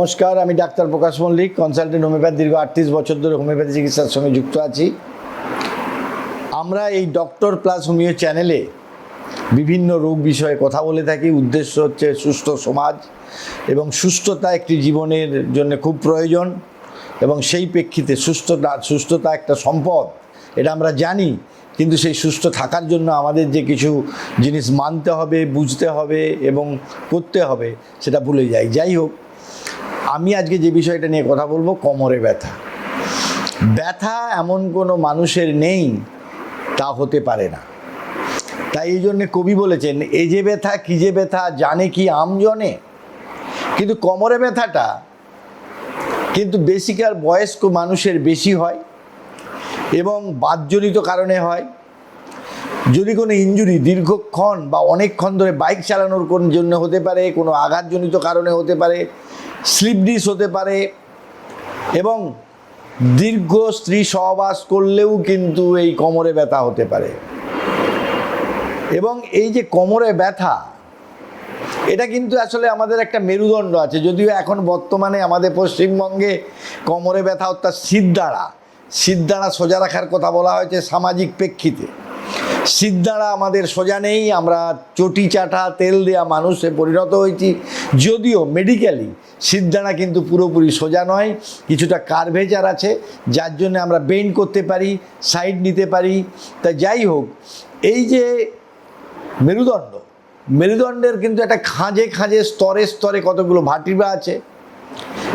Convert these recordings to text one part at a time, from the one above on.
নমস্কার, আমি doctor Prakash Mallick consultant homeopath দীর্ঘ আটত্রিশ বছর ধরে হোমিওপ্যাথি চিকিৎসার সঙ্গে যুক্ত আছি। আমরা এই ডক্টর প্লাস হোমিও চ্যানেলে বিভিন্ন রোগ বিষয়ে কথা বলে থাকি। উদ্দেশ্য হচ্ছে সুস্থ সমাজ এবং সুস্থতা একটি জীবনের জন্য খুব প্রয়োজন এবং সেই প্রেক্ষিতে সুস্থতা সুস্থতা একটা সম্পদ, এটা আমরা জানি। কিন্তু সেই সুস্থ থাকার জন্য আমাদের যে কিছু জিনিস মানতে হবে, বুঝতে হবে এবং করতে হবে, সেটা ভুলে যাই। যাই হোক আমি আজকে যে বিষয়টা নিয়ে কথা বলব, কোমরে ব্যথা। ব্যথা এমন কোনো মানুষের নেই, তা হতে পারে না। তাই এই জন্যে কবি বলেছেন, এ যে ব্যথা, কি যে ব্যথা, জানে কি আমজনে কিন্তু কোমরে ব্যথাটা কিন্তু বেশিকার বয়স্ক মানুষের বেশি হয় এবং বাদজনিত কারণে হয়। যদি কোনো ইঞ্জুরি দীর্ঘক্ষণ বা অনেকক্ষণ ধরে বাইক চালানোর জন্য হতে পারে, কোনো আঘাতজনিত কারণে হতে পারে স্লিপ ডিস হতে পারে এবং দীর্ঘ স্ত্রী সহবাস করলেও কিন্তু এই কোমরে ব্যথা হতে পারে। এবং এই যে কোমরে ব্যথা, এটা কিন্তু আসলে আমাদের একটা মেরুদণ্ড আছে। যদিও এখন বর্তমানে আমাদের পশ্চিমবঙ্গে কোমরে ব্যথা অর্থাৎ সিদ্ধারা সিদ্ধারা সোজা রাখার কথা বলা হয়েছে সামাজিক প্রেক্ষিতে। সিদ্ধারা আমাদের সোজা নেই, আমরা চটি চাটা, তেল দেওয়া মানুষে পরিণত হয়েছি। যদিও মেডিকেলি সিদ্ধারা কিন্তু পুরোপুরি সোজা নয়, কিছুটা কার্ভেচার আছে, যার জন্য আমরা বেন্ড করতে পারি সাইড নিতে পারি। তা যাই হোক, এই যে মেরুদণ্ড, মেরুদণ্ডের কিন্তু একটা খাঁজে খাঁজে, স্তরে স্তরে কতগুলো ভাটিবা আছে,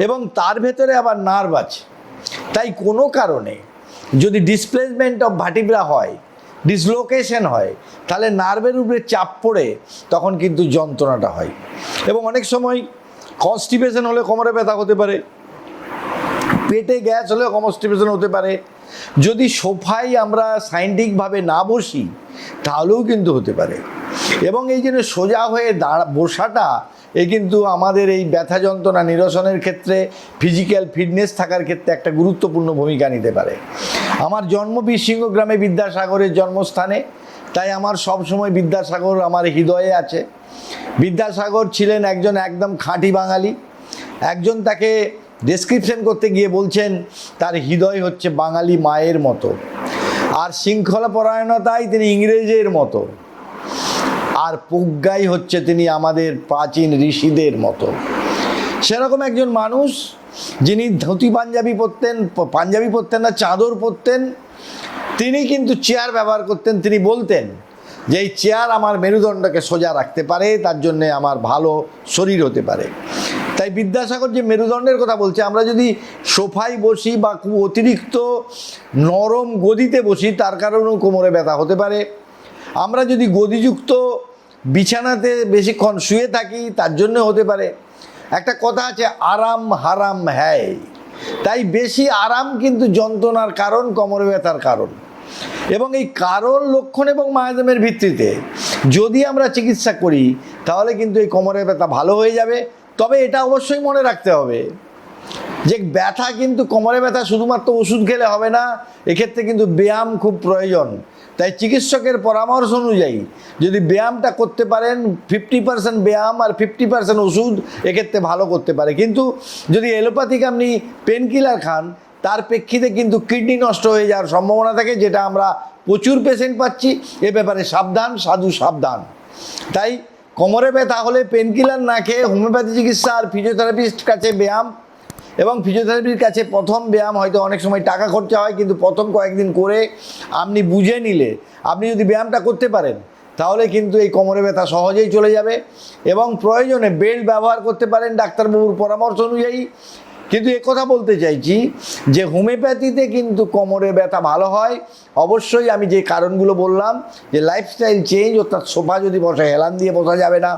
এবং তার ভেতরে আবার নার্ভ আছে। তাই কোনো কারণে যদি ডিসপ্লেসমেন্ট অফ ভাটিব্রা হয় ডিসলোকেশন হয়, তাহলে নার্ভের উপরে চাপ পড়ে তখন কিন্তু যন্ত্রণাটা হয়। এবং অনেক সময় কনস্টিপেশন হলে কোমরে ব্যথা হতে পারে, পেটে গ্যাস হলেও কনস্টিপেশন হতে পারে। যদি সোফায় আমরা সাইন্টিফিকভাবে না বসি, তাহলেও কিন্তু হতে পারে। এবং এই জন্য সোজা হয়ে দাঁড়া, বসাটা এ কিন্তু আমাদের এই ব্যথা যন্ত্রণা নিরসনের ক্ষেত্রে ফিজিক্যাল ফিটনেস থাকার ক্ষেত্রে একটা গুরুত্বপূর্ণ ভূমিকা নিতে পারে। আমার জন্ম বীরসিংহ গ্রামে বিদ্যাসাগরের জন্মস্থানে, তাই আমার সব সময় বিদ্যাসাগর আমার হৃদয়ে আছে। বিদ্যাসাগর ছিলেন একজন একদম খাঁটি বাঙালি। একজন তাকে ডেসক্রিপশন করতে গিয়ে বলছেন, তার হৃদয় হচ্ছে বাঙালি মায়ের মতো। আর শৃঙ্খলা পরায়ণতায় তিনি ইংরেজের মতো। আর প্রজ্ঞাই হচ্ছে তিনি আমাদের প্রাচীন ঋষিদের মতো। সেরকম একজন মানুষ যিনি ধুতি পাঞ্জাবি পরতেন পাঞ্জাবি পরতেন না, চাদর পরতেন, তিনি কিন্তু চেয়ার ব্যবহার করতেন, তিনি বলতেন যে এই চেয়ার আমার মেরুদণ্ডকে সোজা রাখতে পারে, তার জন্যে আমার ভালো শরীর হতে পারে। তাই বিদ্যাসাগর যে মেরুদণ্ডের কথা বলছে, আমরা যদি সোফায় বসি বা অতিরিক্ত নরম গদিতে বসি, তার কারণেও কোমরে ব্যথা হতে পারে। আমরা যদি গদিযুক্ত বিছানাতে বেশিক্ষণ শুয়ে থাকি, তার জন্য হতে পারে। একটা কথা আছে, আরাম হারাম হ্যায়। তাই বেশি আরাম কিন্তু যন্ত্রণার কারণ, কোমরে ব্যথার কারণ। এবং এই কারণ, লক্ষণ এবং মায়াজামের ভিত্তিতে যদি আমরা চিকিৎসা করি, তাহলে কিন্তু এই কোমরে ব্যথা ভালো হয়ে যাবে। তবে এটা অবশ্যই মনে রাখতে হবে যে ব্যথা কিন্তু কোমরে ব্যথা শুধুমাত্র ওষুধ খেলে হবে না, এক্ষেত্রে কিন্তু ব্যায়াম খুব প্রয়োজন। তাই চিকিৎসকের পরামর্শ অনুযায়ী যদি ব্যায়ামটা করতে পারেন ফিফটি পার্সেন্ট ব্যায়াম আর ফিফটি পার্সেন্ট ওষুধ এক্ষেত্রে ভালো করতে পারে। কিন্তু যদি এলোপ্যাথিক আপনি পেন কিলার খান, তার প্রেক্ষিতে কিন্তু কিডনি নষ্ট হয়ে যাওয়ার সম্ভাবনা থাকে, যেটা আমরা প্রচুর পেশেন্ট পাচ্ছি। এ ব্যাপারে সাবধান, সাধু সাবধান। তাই কোমরে ব্যথা হলে পেনকিলার না খেয়ে হোমিওপ্যাথি চিকিৎসা আর ফিজিওথেরাপিস্ট কাছে ব্যায়াম এবং ফিজিওথেরাপির কাছে প্রথম ব্যায়াম হয়তো অনেক সময় টাকা খরচা হয়, কিন্তু প্রথম কয়েকদিন করে আপনি বুঝে নিলে, আপনি যদি ব্যায়ামটা করতে পারেন, তাহলে কিন্তু এই কোমরে ব্যথা সহজেই চলে যাবে এবং প্রয়োজনে বেল্ট ব্যবহার করতে পারেন ডাক্তারবাবুর পরামর্শ অনুযায়ী। কিন্তু কথা বলতে চাইছি যে, হোমিওপ্যাথিতে কিন্তু কোমরে ব্যথা ভালো হয় অবশ্যই আমি যে কারণগুলো বললাম, যে লাইফস্টাইল চেঞ্জ অর্থাৎ সোফা যদি বসে হেলান দিয়ে বসা যাবে না,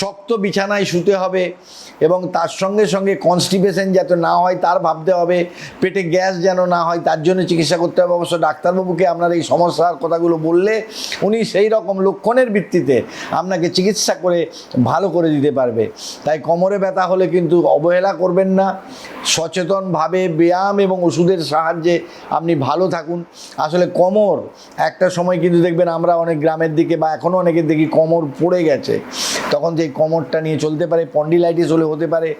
শক্ত বিছানায় শুতে হবে এবং তার সঙ্গে সঙ্গে কনস্টিপেশন যাতে না হয় তার ভাবতে হবে, পেটে গ্যাস যেন না হয় তার জন্য চিকিৎসা করতে হবে। অবশ্য ডাক্তারবাবুকে আপনার এই সমস্যার কথাগুলো বললে উনি সেই রকম লক্ষণের ভিত্তিতে আপনাকে চিকিৎসা করে ভালো করে দিতে পারবে। তাই কোমরে ব্যথা হলে কিন্তু অবহেলা করবেন না। সচেতনভাবে ব্যায়াম এবং ওষুধের সাহায্যে আপনি ভালো থাকুন। আসলে কোমর, একটা সময় কিন্তু দেখবেন আমরা অনেক গ্রামের দিকে বা এখনও অনেকে দেখি কোমর পড়ে গেছে। তখন যে কোমরটা নিয়ে চলতে পারে, পন্ডিলাইটিস হলে হতে পারে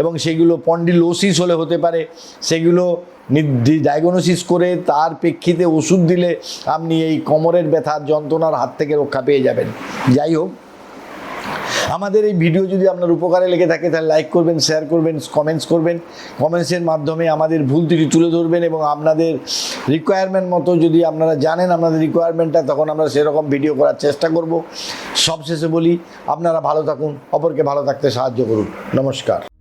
এবং সেগুলো পন্ডিলোসিস হলে হতে পারে, সেগুলো ডায়াগনোসিস করে তার প্রেক্ষিতে ওষুধ দিলে আপনি এই কোমরের ব্যথার যন্ত্রণার হাত থেকে রক্ষা পেয়ে যাবেন। যাই হোক আমাদের এই ভিডিও যদি আপনার উপকারে লেগে থাকে, তাহলে লাইক করবেন শেয়ার করবেন কমেন্টস করবেন। কমেন্টসের মাধ্যমে আমাদের ভুল ত্রুটি তুলে ধরবেন এবং আপনাদের রিকোয়ারমেন্ট মতো যদি আপনারা জানেন আপনাদের রিকোয়ারমেন্টটা তখন আমরা সেরকম ভিডিও করার চেষ্টা করব। সবশেষে বলি, আপনারা ভালো থাকুন, অপরকে ভালো থাকতে সাহায্য করুন। নমস্কার।